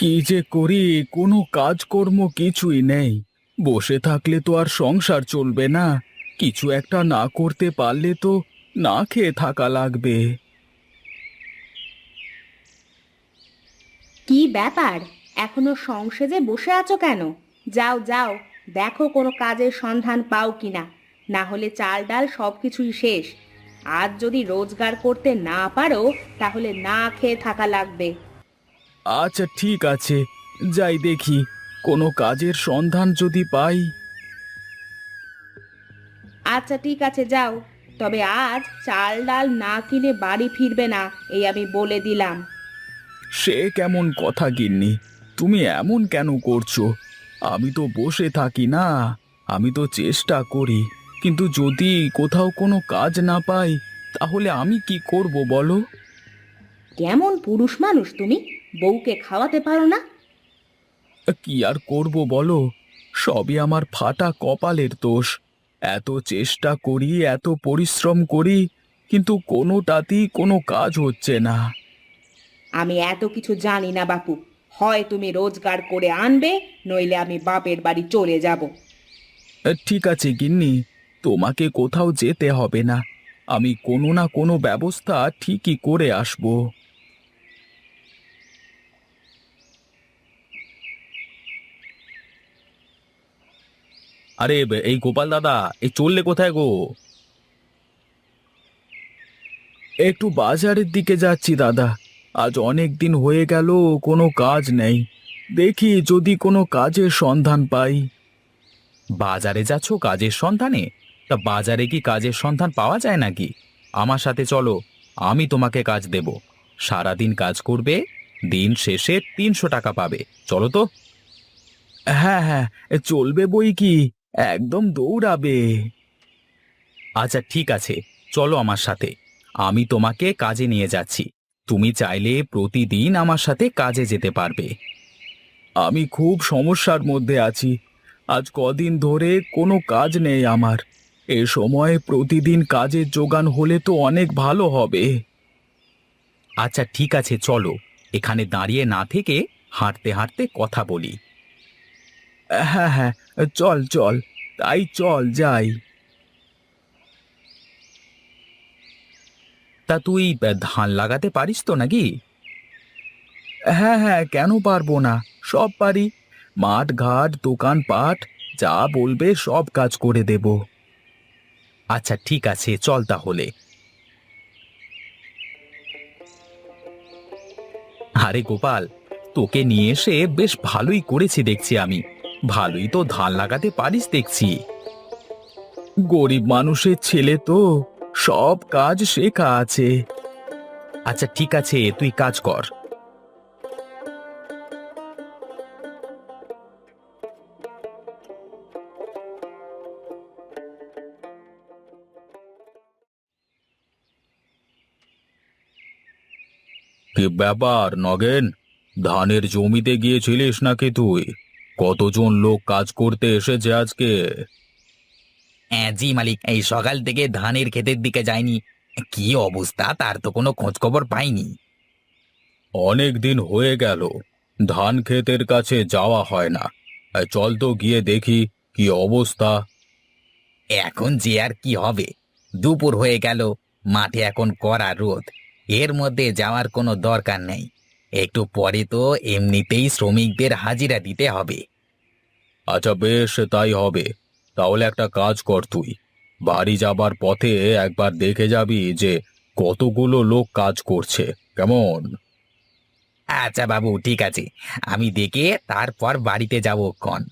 কি যে করি, কোনো কাজকর্ম কিছুই নেই। বসে থাকলে তো আর সংসার চলবে না। কিছু একটা না করতে পারলে তো না খেয়ে থাকা লাগবে। কি ব্যাপার? এখনও সংসেজে বসে আছো কেন? যাও যাও, দেখো কোনো কাজের সন্ধান পাও কিনা। না হলে চাল ডাল সব কিছুই শেষ। আজ যদি রোজগার করতে না পারো, তাহলে না খেয়ে থাকা লাগবে। আচ্ছা ঠিক আছে। যাই দেখি কোনো কাজের সন্ধান যদি পাই। আচ্ছা ঠিক আছে যাও। তবে আজ চাল ডাল না কিনে বাড়ি ফিরবে না এই আমি বলে দিলাম। সে কেমন কথা গিন্নি। তুমি এমন কেন করছ? আমি তো বসে থাকি না আমি তো চেষ্টা করি। কিন্তু যদি কোথাও কোনো কাজ না পাই তাহলে আমি কি করব বলো? কেমন পুরুষ মানুষ তুমি? বউকে খাওয়াতে পারো না? কি আর করব বলো? সবই আমার ফাটা কপালের দোষ। এত চেষ্টা করি এত পরিশ্রম করি কিন্তু কোনোটাতেই কোনো কাজ হচ্ছে না। আমি এত কিছু জানি না বাপু। হয় তুমি রোজগার করে আনবে নইলে আমি বাপের বাড়ি চলে যাব। ঠিক আছে গিন্নি তোমাকে কোথাও যেতে হবে না। আমি কোনো না কোনো ব্যবস্থা ঠিকই করে আসব। আরে, এই গোপাল দাদা এই চললে কোথায় গো? একটু বাজারের দিকে যাচ্ছি দাদা। আজ অনেক দিন হয়ে গেল, কোনো কাজ নেই। দেখি যদি কোনো কাজের সন্ধান পাই। বাজারে যাচ্ছ কাজের সন্ধানে? তা বাজারে কি কাজের সন্ধান পাওয়া যায় নাকি? আমার সাথে চলো, আমি তোমাকে কাজ দেব। সারাদিন কাজ করবে, দিন শেষে তিনশো টাকা পাবে। চলো তো। হ্যাঁ হ্যাঁ চলবে বই কি? একদম দৌড়াবে। আচ্ছা ঠিক আছে। চলো আমার সাথে। আমি তোমাকে কাজে নিয়ে যাচ্ছি। তুমি চাইলে প্রতিদিন আমার সাথে কাজে যেতে পারবে। আমি খুব সমস্যার মধ্যে আছি। আজ কদিন ধরে কোনো কাজ নেই আমার। এ সময় প্রতিদিন কাজের যোগান হলে তো অনেক ভালো হবে। আচ্ছা ঠিক আছে, চলো। এখানে দাঁড়িয়ে না থেকে হাঁটতে হাঁটতে কথা বলি। হ্যাঁ হ্যাঁ চল চল, তাই চল যাই। তা তুই ধান লাগাতে পারিস তো নাকি? হ্যাঁ হ্যাঁ কেন পারব না, সব পারি। মাঠ, ঘাট দোকানপাট যা বলবে সব কাজ করে দেব। আচ্ছা ঠিক আছে, চল তাহলে। আরে গোপাল, তোকে নিয়ে এসে বেশ ভালোই করেছি দেখছি আমি। ভালোই তো ধান লাগাতে পারিস দেখছি। গরিব মানুষের ছেলে তো সব কাজ শেখা আছে। আচ্ছা ঠিক আছে, তুই কাজ কর। ব্যাপার, নগেন? ধানের জমিতে গিয়েছিলিস নাকি তুই? কতজন লোক কাজ করতে এসেছে আজকে? হ্যাঁ জি মালিক এই সকাল থেকে ধানের ক্ষেতের দিকে যায়নি কি অবস্থা? তার তো কোনো খোঁজ খবর পাইনি। অনেক দিন হয়ে গেল ধান ক্ষেতের কাছে যাওয়া হয় না। এই চল তো গিয়ে দেখি কি অবস্থা। এখন যে আর কি হবে দুপুর হয়ে গেল মাঠে এখন কড়া রোদ এর মধ্যে যাওয়ার কোনো দরকার নেই। একটু পরে তো এমনিতেই শ্রমিকদের হাজিরা দিতে হবে। আচ্ছা বেশ তাই হবে। তাহলে একটা কাজ কর তুই। বাড়ি যাবার পথে একবার দেখে যাবি যে কতগুলো লোক কাজ করছে। কেমন? আচ্ছা বাবু ঠিক আছে। আমি দেখে তারপর বাড়িতে যাব কন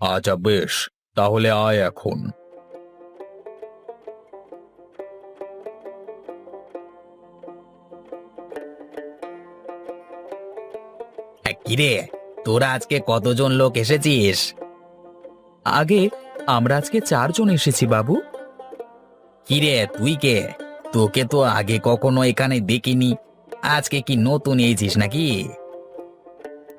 আচ্ছা বেশ তাহলে আয় এখন। কিরে? তোরা আজকে কতজন লোক এসেছিস? আগে আমরা আজকে চারজন এসেছি, বাবু। কিরে, তুই কে? তোকে তো আগে কখনো এখানে দেখিনি। আজকে কি নতুন এইছিস নাকি?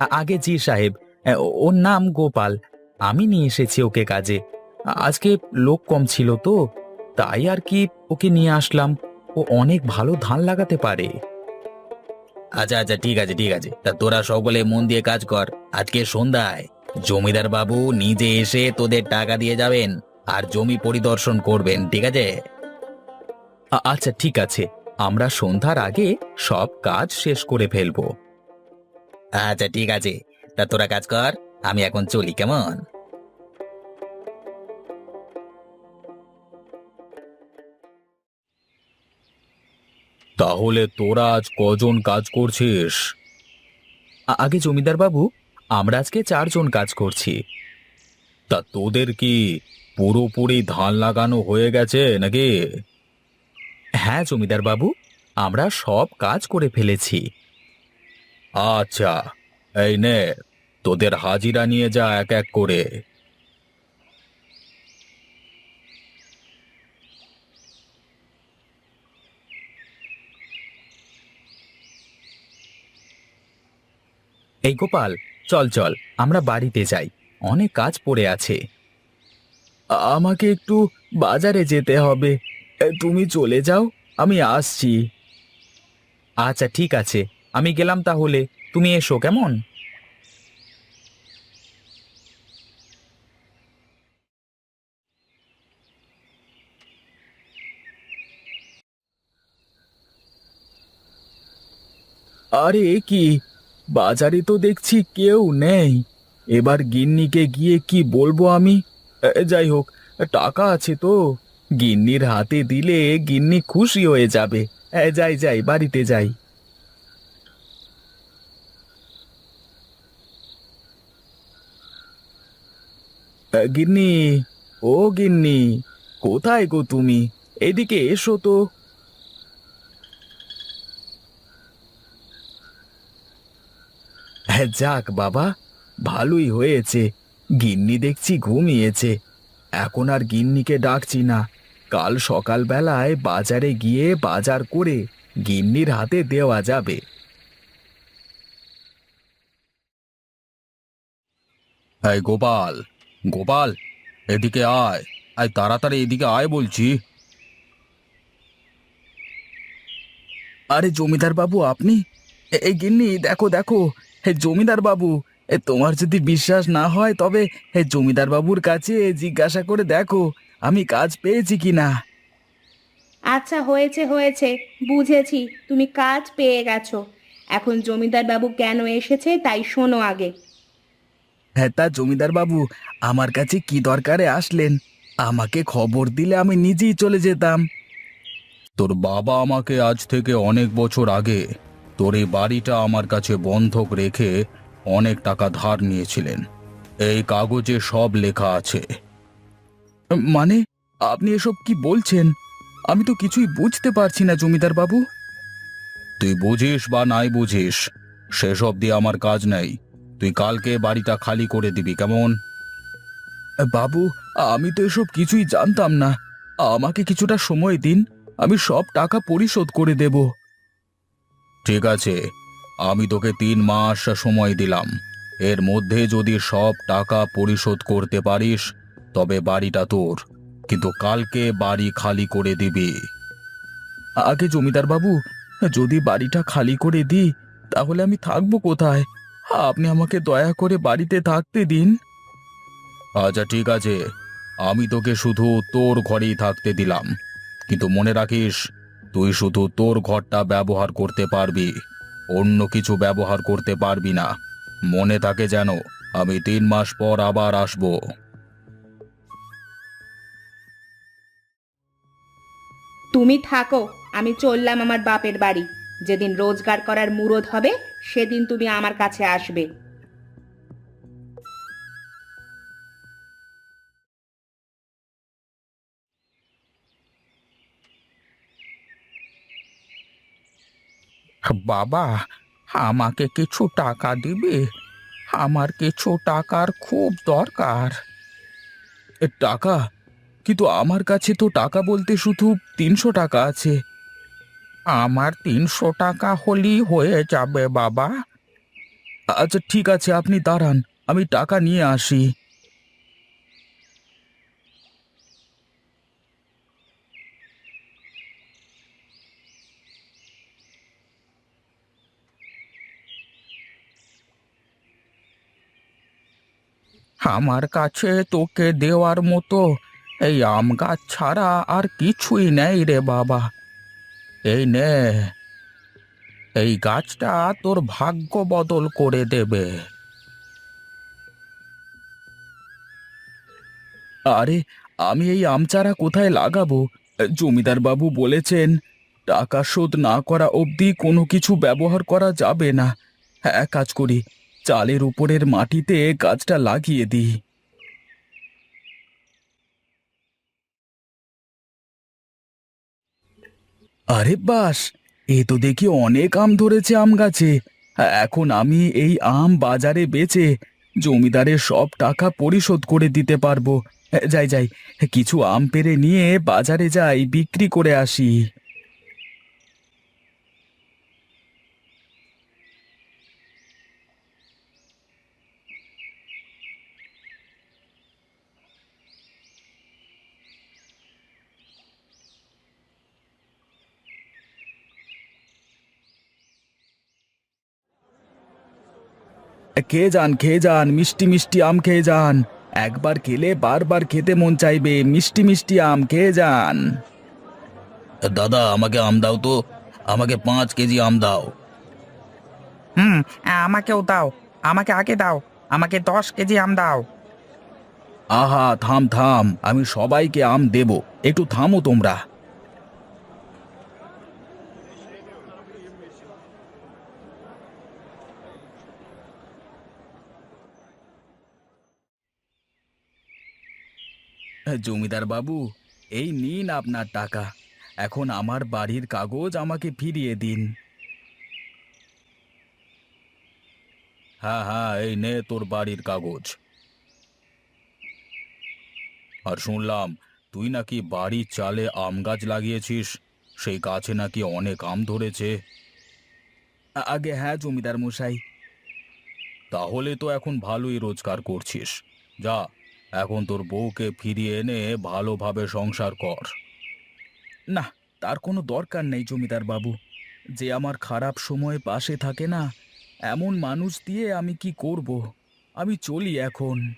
আগে জি, সাহেব। ও- ওর নাম গোপাল। আমি নিয়ে এসেছি ওকে কাজে। আজকে লোক কম ছিল তো। তাই আর কি ওকে নিয়ে আসলাম। ও অনেক ভালো ধান লাগাতে পারে। আচ্ছা আচ্ছা ঠিক আছে ঠিক আছে। তা তোরা সকলে মন দিয়ে কাজ কর। আজকে সন্ধ্যায় জমিদার বাবু নিজে এসে তোদের টাকা দিয়ে যাবেন আর জমি পরিদর্শন করবেন, ঠিক আছে? আচ্ছা ঠিক আছে। আমরা সন্ধ্যার আগে সব কাজ শেষ করে ফেলব। আচ্ছা ঠিক আছে। তা তোরা কাজ কর, আমি এখন চলি, কেমন? তাহলে তোরা আজ কজন কাজ করছিস? আগে জমিদার বাবু আমরা আজকে চারজন কাজ করছি। তা তোদের কি পুরোপুরি ধান লাগানো হয়ে গেছে নাকি? হ্যাঁ জমিদার বাবু আমরা সব কাজ করে ফেলেছি। আচ্ছা এই নে তোদের হাজিরা নিয়ে যা এক এক করে। এই গোপাল, চল চল, আমরা বাড়িতে যাই। অনেক কাজ পড়ে আছে। আমাকে একটু বাজারে যেতে হবে। তুমি চলে যাও, আমি আসছি। আচ্ছা ঠিক আছে, আমি গেলাম তাহলে। তুমি এসো, কেমন? আরে কি? বাজারে তো দেখছি কেউ নেই। এবার গিন্নিকে গিয়ে কি বলব আমি? যাই হোক, টাকা আছে তো। গিন্নির হাতে দিলে গিন্নি খুশি হয়ে যাবে। যাই যাই, বাড়িতে যাই। গিন্নি, ও গিন্নি, কোথায় গো তুমি? এদিকে এসো তো। যাক বাবা, ভালোই হয়েছে। গিন্নি দেখছি ঘুমিয়েছে। এখন আর গিন্নিকে ডাকছি না। কাল সকালবেলায় বাজারে গিয়ে বাজার করে গিন্নির হাতে দেওয়া যাবে। এই গোপাল গোপাল, এদিকে আয়। আয়, তাড়াতাড়ি এদিকে আয় বলছি। আরে জমিদার বাবু, আপনি? এই গিন্নি, দেখো দেখো। জমিদার বাবু এ তোমার যদি বিশ্বাস না হয় তবে হে জমিদার বাবুর কাছে জিজ্ঞাসা করে দেখো আমি কাজ পেয়েছি কিনা। আচ্ছা হয়েছে হয়েছে বুঝেছি তুমি কাজ পেয়ে গেছো। এখন জমিদার বাবু কেন এসেছে তাই শোনো আগে। হ্যাঁ তা জমিদার বাবু আমার কাছে কি দরকারে আসলেন? আমাকে খবর দিলে আমি নিজেই চলে যেতাম। তোর বাবা আমাকে আজ থেকে অনেক বছর আগে তোর এই বাড়িটা আমার কাছে বন্ধক রেখে অনেক টাকা ধার নিয়েছিলেন। এই কাগজে সব লেখা আছে। মানে আপনি এসব কি বলছেন? আমি তো কিছুই বুঝতে পারছি না, জমিদার বাবু। তুই বুঝিস বা নাই বুঝিস সেসব দিয়ে আমার কাজ নেই। তুই কালকে বাড়িটা খালি করে দিবি, কেমন? বাবু, আমি তো এসব কিছুই জানতাম না। আমাকে কিছুটা সময় দিন, আমি সব টাকা পরিশোধ করে দেব। ঠিক আছে, আমি তোকে তিন মাস সময় দিলাম। এর মধ্যে যদি সব টাকা পরিশোধ করতে পারিস, তবে বাড়িটা তোর, কিন্তু কালকে বাড়ি খালি করে দিবি। আগে জমিদার বাবু, যদি বাড়িটা খালি করে দিই, তাহলে আমি থাকব কোথায়? আপনি আমাকে দয়া করে বাড়িতে থাকতে দিন। আচ্ছা ঠিক আছে। আমি তোকে শুধু তোর ঘরেই থাকতে দিলাম। কিন্তু মনে রাখিস তুই শুধু তোর ঘরটা ব্যবহার করতে পারবি, অন্য কিছু ব্যবহার করতে পারবি না। মনে থাকে যেন আমি তিন মাস পর আবার আসব। তুমি থাকো, আমি চললাম আমার বাপের বাড়ি। যেদিন রোজগার করার মুরদ হবে, সেদিন তুমি আমার কাছে আসবে। বাবা, আমাকে কিছু টাকা দিবে? আমার কিছু টাকার খুব দরকার। টাকা? কিন্তু আমার কাছে তো টাকা বলতে শুধু তিনশো টাকা আছে। আমার তিনশো টাকা হলেই হয়ে যাবে বাবা। আচ্ছা ঠিক আছে, আপনি দাঁড়ান, আমি টাকা নিয়ে আসি। আমার কাছে তোকে দেওয়ার মতো এই আম গাছ ছাড়া আর কিছুই নেই রে বাবা। এই নে, এই গাছটা তোর ভাগ্য বদল করে দেবে। আরে, আমি এই আম চারা কোথায় লাগাবো? জমিদার বাবু বলেছেন, টাকা শোধ না করা অবধি কোনো কিছু ব্যবহার করা যাবে না। এক কাজ করি চালের উপরের মাটিতে গাছটা লাগিয়ে দিই। আরে বাস, এ তো দেখি অনেক আম ধরেছে আম গাছে। এখন আমি এই আম বাজারে বেচে জমিদারের সব টাকা পরিশোধ করে দিতে পারব। যাই যাই, কিছু আম পেরে নিয়ে বাজারে যাই, বিক্রি করে আসি। খেয়ে যান খেয়ে যান মিষ্টি মিষ্টি আম খেয়ে যান। একবার খেলে বারবার খেতে মন চাইবে মিষ্টি মিষ্টি আম খেয়ে যান। দাদা আমাকে আম দাও তো। আমাকে পাঁচ কেজি আম দাও। হুম আমাকেও দাও। আমাকে আগে দাও। আমাকে দশ কেজি আম দাও। আহা থাম থাম। আমি সবাইকে আম দেব। একটু থামো তোমরা। জমিদার বাবু, এই নিন আপনার টাকা। এখন আমার বাড়ির কাগজ আমাকে ফিরিয়ে দিন। হ্যাঁ হ্যাঁ এই নে তোর বাড়ির কাগজ। আর শুনলাম, তুই নাকি বাড়ির চালে আম গাছ লাগিয়েছিস, সেই গাছে নাকি অনেক আম ধরেছে। আগে হ্যাঁ জমিদার মশাই। তাহলে তো এখন ভালোই রোজগার করছিস। যা এখন তোর বউকে ফিরিয়ে এনে ভালোভাবে সংসার কর। না, তার কোনো দরকার নেই জমিদার বাবু। যে আমার খারাপ সময়ে পাশে থাকে না, এমন মানুষ দিয়ে আমি কি করব? আমি চলি এখন।